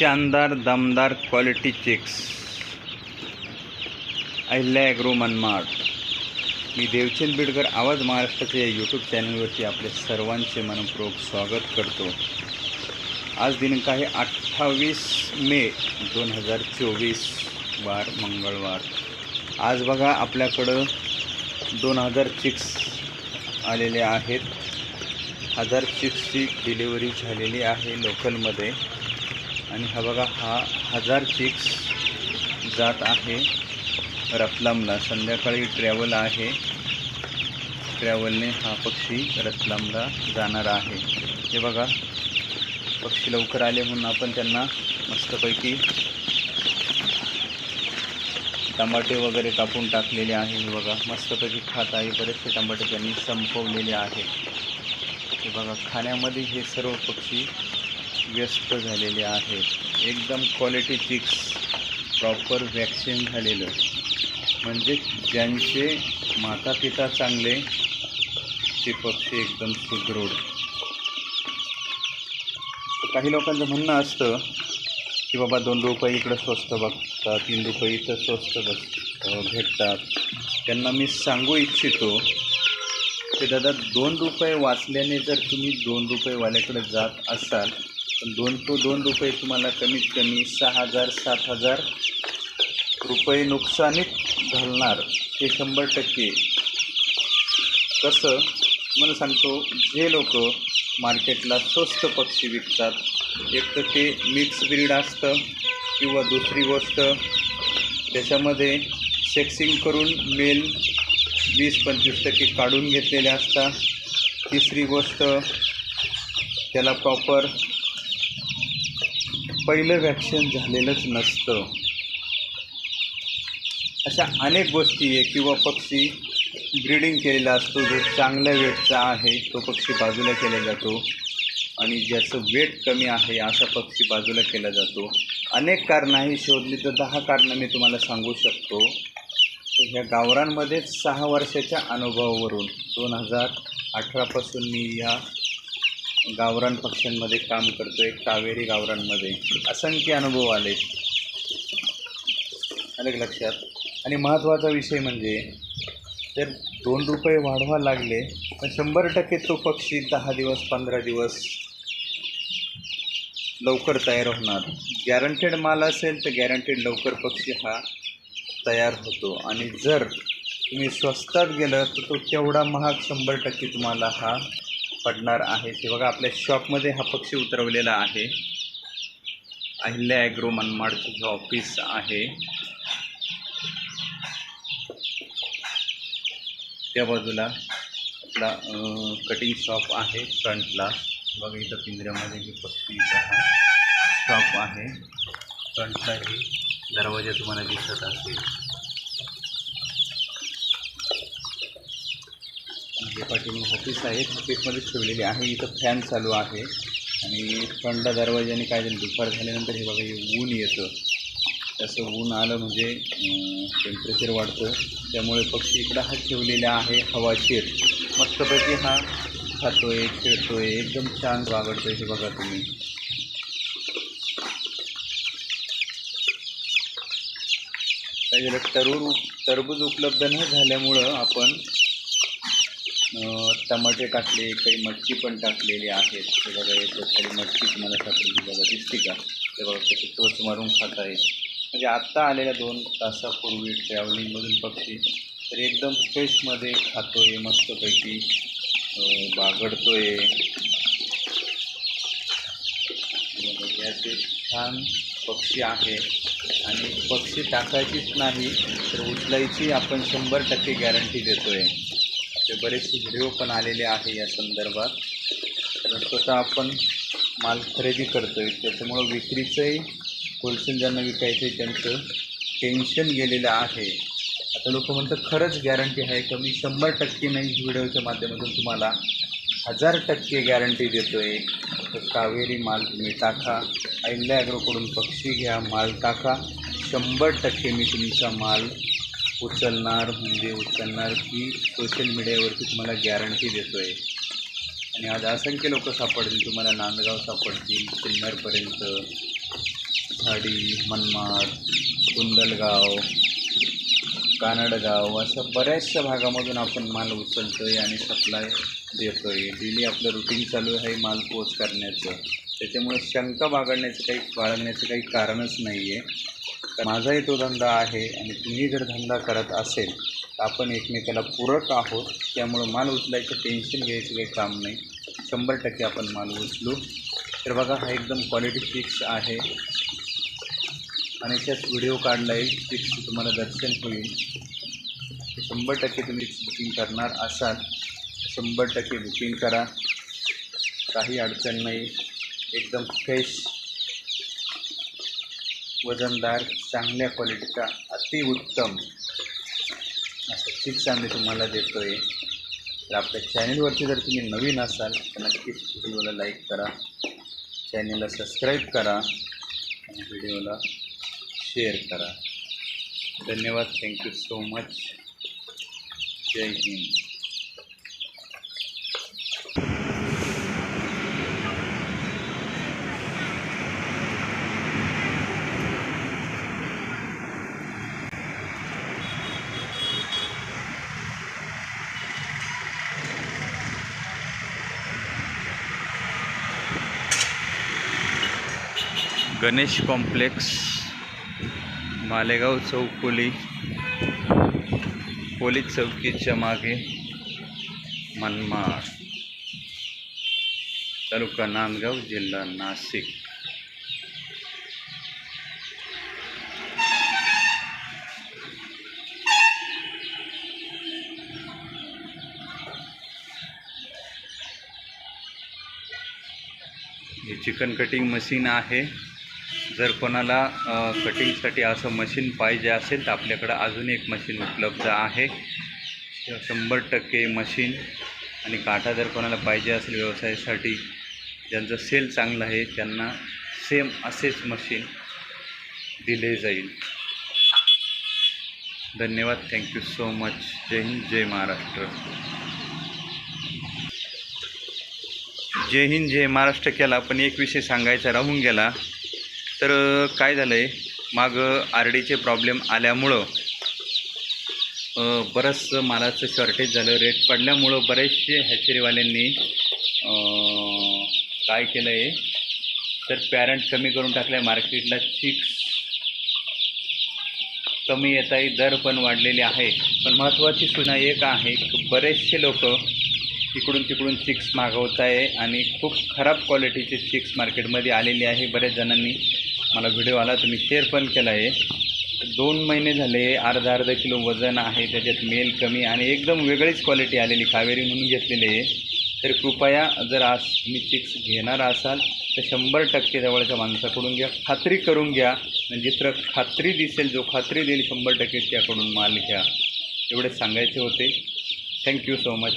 शानदार दमदार quality chicks Ahilya agro Manmad मी देवचंद बिडकर आवाज महाराष्ट्राच्या या यूट्यूब चॅनलवरती आपले सर्वांचे मनपूर्वक स्वागत करतो. आज दिनांक आहे अठ्ठावीस मे दोन हजार चोवीस वार मंगळवार. आज बघा आपल्याकडं दोन हजार चिक्स आलेले आहेत. हजार चिक्सची डिलिव्हरी झालेली आहे लोकलमध्ये आणि हा बघा हा हजार चिक्स जात आहे रतलामला. संध्याकाळी ट्रॅव्हल आहे. ट्रॅव्हलने हा पक्षी रतलामला जाणार आहे. हे बघा पक्षी लवकर आले म्हणून आपण त्यांना मस्तपैकी टमाटे वगैरे कापून टाकलेले आहे. हे बघा मस्तपैकी खात आहे. बरेचसे टमाटे त्यांनी संपवलेले आहेत हे बघा खाण्यामध्ये हे सर्व पक्षी व्यस्त झालेले आहेत. एकदम क्वालिटी चिक्स प्रॉपर वॅक्सिन झालेलं. म्हणजे ज्यांचे माता पिता चांगले ते पक्षी एकदम सुदृढ. काही लोकांचं म्हणणं असतं की बाबा दोन रुपये इकडं स्वस्त बघतात तीन रुपये इथं स्वस्त बघ भेटतात. त्यांना मी सांगू इच्छितो की दादा दोन रुपये वाचल्याने जर तुम्ही दोन रुपयेवाल्याकडे जात असाल पण दोन तो दोन रुपये तुम्हाला कमीत कमी सहा हजार सात हजार रुपये नुकसानीत घालणार हे शंभर टक्के. कसं? मला सांगतो जे लोक मार्केटला स्वस्त पक्षी विकतात एक तर ते मिक्स ब्रीड असतं किंवा दुसरी गोष्ट त्याच्यामध्ये सेक्सिंग करून मेल वीस पंचवीस टक्के काढून घेतलेले असतात. तिसरी गोष्ट त्याला प्रॉपर पहिलं व्हॅक्सिन झालेलंच नसतं. अशा अनेक गोष्टी आहे किंवा पक्षी ब्रीडिंग केलेला असतो जो चांगल्या वेटचा आहे तो पक्षी बाजूला केला जातो. आणि ज्याचं वेट कमी आहे असा पक्षी बाजूला केला जातो. अनेक कारणंही शोधली तर दहा कारणं मी तुम्हाला सांगू शकतो. ह्या गावरांमध्ये सहा वर्षाच्या अनुभवावरून दोन हजार अठरापासून मी या गावरान पक्ष्यांमध्ये काम करतो आहे कावेरी गावरांमध्ये असंख्य अनुभव आले. आले लक्षात? आणि महत्त्वाचा विषय म्हणजे जर दोन रुपये वाढवा लागले तर शंभर टक्के तो पक्षी दहा दिवस पंधरा दिवस लवकर तयार होणार. गॅरंटेड माल असेल तर गॅरंटेड लवकर पक्षी हा तयार होतो. आणि जर तुम्ही स्वस्तात गेलं तर तो तेवढा महाग शंभर टक्के तुम्हाला हा पडणार आहे. ते बघा आपल्या शॉपमध्ये हा पक्षी उतरवलेला आहे. अहिल्या ॲग्रो मनमाडचं जे ऑफिस आहे त्या बाजूला आपला कटिंग शॉप आहे फ्रंटला. बघा इथं पिंजऱ्यामध्ये जे पक्षी शॉप आहे. फ्रंटला हे दरवाजा तुम्हाला दिसत असेल. हे पाठीमागे ऑफिस आहे ऑफिसमध्येच ठेवलेली आहे. इथं फॅन चालू आहे. आणि थंड दरवाजाने काय झालं दुपार झाल्यानंतर हे बघा हे ऊन येतं. तसं ऊन आलं म्हणजे टेम्परेचर वाढतं. त्यामुळे पक्षी इकडं हा ठेवलेला आहे हवाशीर मस्तपैकी हा खातो आहे खेळतो आहे एकदम छान वागडतोय हे बघा तुम्ही. काय झालं टरबूज उपलब्ध न झाल्यामुळं आपण टमाटे टाकले काही मटकी पण टाकलेली आहेत. ते बघा येतो खाली मटकी तुम्हाला सापडली बघा दिसते का? ते बघा त्याचे टोच मारून खात आहे म्हणजे आत्ता आलेल्या दोन तासापूर्वी ट्रॅव्हलिंगमधून पक्षी तर एकदम फ्रेशमध्ये आहे मस्तपैकी बागडतो आहे याचे छान पक्षी आहे. आणि पक्षी टाकायचीच नाही तर उचलायची आपण शंभर टक्के गॅरंटी देतो आहे ते बरेचसे व्हिडिओ पण आलेले आहे या संदर्भात. तर स्वतः आपण माल खरेदी करतो आहे त्याच्यामुळं विक्रीचंही होलसेल ज्यांना विकायचं आहे त्यांचं टेन्शन गेलेलं आहे. आता लोक म्हणतात खरंच गॅरंटी आहे का? मी शंभर टक्के नाही व्हिडिओच्या माध्यमातून तुम्हाला हजार टक्के गॅरंटी देतो आहे तर कावेरी माल तुम्ही टाका. अहिल्या ॲग्रोकडून पक्षी घ्या माल टाका. शंभर टक्के मी तुमचा माल उचलणार म्हणजे उचलणार की सोशल मीडियावरती तुम्हाला गॅरंटी देतो आहे आणि आज असंख्य लोक सापडतील तुम्हाला नांदगाव सापडतील सिन्नरपर्यंत थाडी मनमाड कुंदलगाव कानडगाव अशा बऱ्याचशा भागामधून आपण माल उचलतो आहे आणि सप्लाय देतो आहे डेली आपलं रुटीन चालू आहे माल पोच करण्याचं. त्याच्यामुळे शंका बागडण्याचं काही बाळगण्याचं काही कारणच नाही आहे माझाही तो धंदा आहे आणि तुम्ही जर धंदा करत असेल तर आपण एकमेकाला पूरक आहोत. त्यामुळं माल उचलायचं टेन्शन घ्यायचं काही काम नाही. शंभर टक्के आपण माल उचलू. तर बघा हा एकदम क्वालिटी फिक्स आहे. आणि त्याच व्हिडिओ काढला आहे. फिक्स तुम्हाला दर्शन होईल. शंभर टक्के तुम्ही बुकिंग करणार असाल. शंभर टक्के बुकिंग करा. काही अडचण नाही. एकदम फ्रेश वजनदार चांगल्या क्वालिटीचा अतिउत्तम असं फिक्स आम्ही तुम्हाला देतो आहे तर आपल्या चॅनलवरती जर तुम्ही नवीन असाल तर नक्कीच व्हिडिओला लाईक करा. चॅनलला सबस्क्राईब करा. आणि व्हिडिओला शेअर करा. धन्यवाद. थँक्यू सो मच जय हिंद. गणेश कॉम्प्लेक्स मालेगाव चौकोली पोलीस चौकीच्या मागे मनमाड तालुका नांदगाव जिल्हा नाशिक. हे चिकन कटिंग मशीन आहे. जर कोणाला कटिंगसाठी असं मशीन पाहिजे असेल तर आपल्याकडं अजून एक मशीन उपलब्ध आहे. शंभर टक्के मशीन आणि काटा जर कोणाला पाहिजे असेल व्यवसायासाठी ज्यांचं सेल चांगलं आहे त्यांना सेम असेच मशीन दिले जाईल. धन्यवाद. थँक्यू सो मच जय हिंद जय महाराष्ट्र. जय हिंद जय महाराष्ट्र केला. पण एक विषय सांगायचा राहून गेला. तर काय झालं आहे मागं आर डीचे प्रॉब्लेम आल्यामुळं बरंचसं मालाचं शॉर्टेज झालं रेट पडल्यामुळं बरेचसे हॅचरीवाल्यांनी काय केलं आहे तर पॅरंट कमी करून टाकल्या मार्केटला चिक्स कमी येत आहे दर पण वाढलेले आहे. पण महत्त्वाची सूचना एक आहे की बरेचसे लोक इकडून तिकडून चिक्स मागवत आहे आणि खूप खराब क्वालिटीचे चिक्स मार्केटमध्ये आलेले आहे बऱ्याच जणांनी. मला व्हिडिओ आला तुम्ही शेअर पण केला आहे. दोन महिने झाले अर्धा अर्धा किलो वजन आहे त्याच्यात मेल कमी आणि एकदम वेगळीच क्वालिटी आलेली कावेरी म्हणून घेतलेली आहे. तर कृपया जर आज तुम्ही चिक्स घेणार असाल तर शंभर टक्के जवळच्या माणसाकडून घ्या. खात्री करून घ्या. म्हणजे जित्र खात्री दिसेल जो खात्री देईल शंभर टक्के त्याकडून माल घ्या. एवढे सांगायचे होते. Thank you so much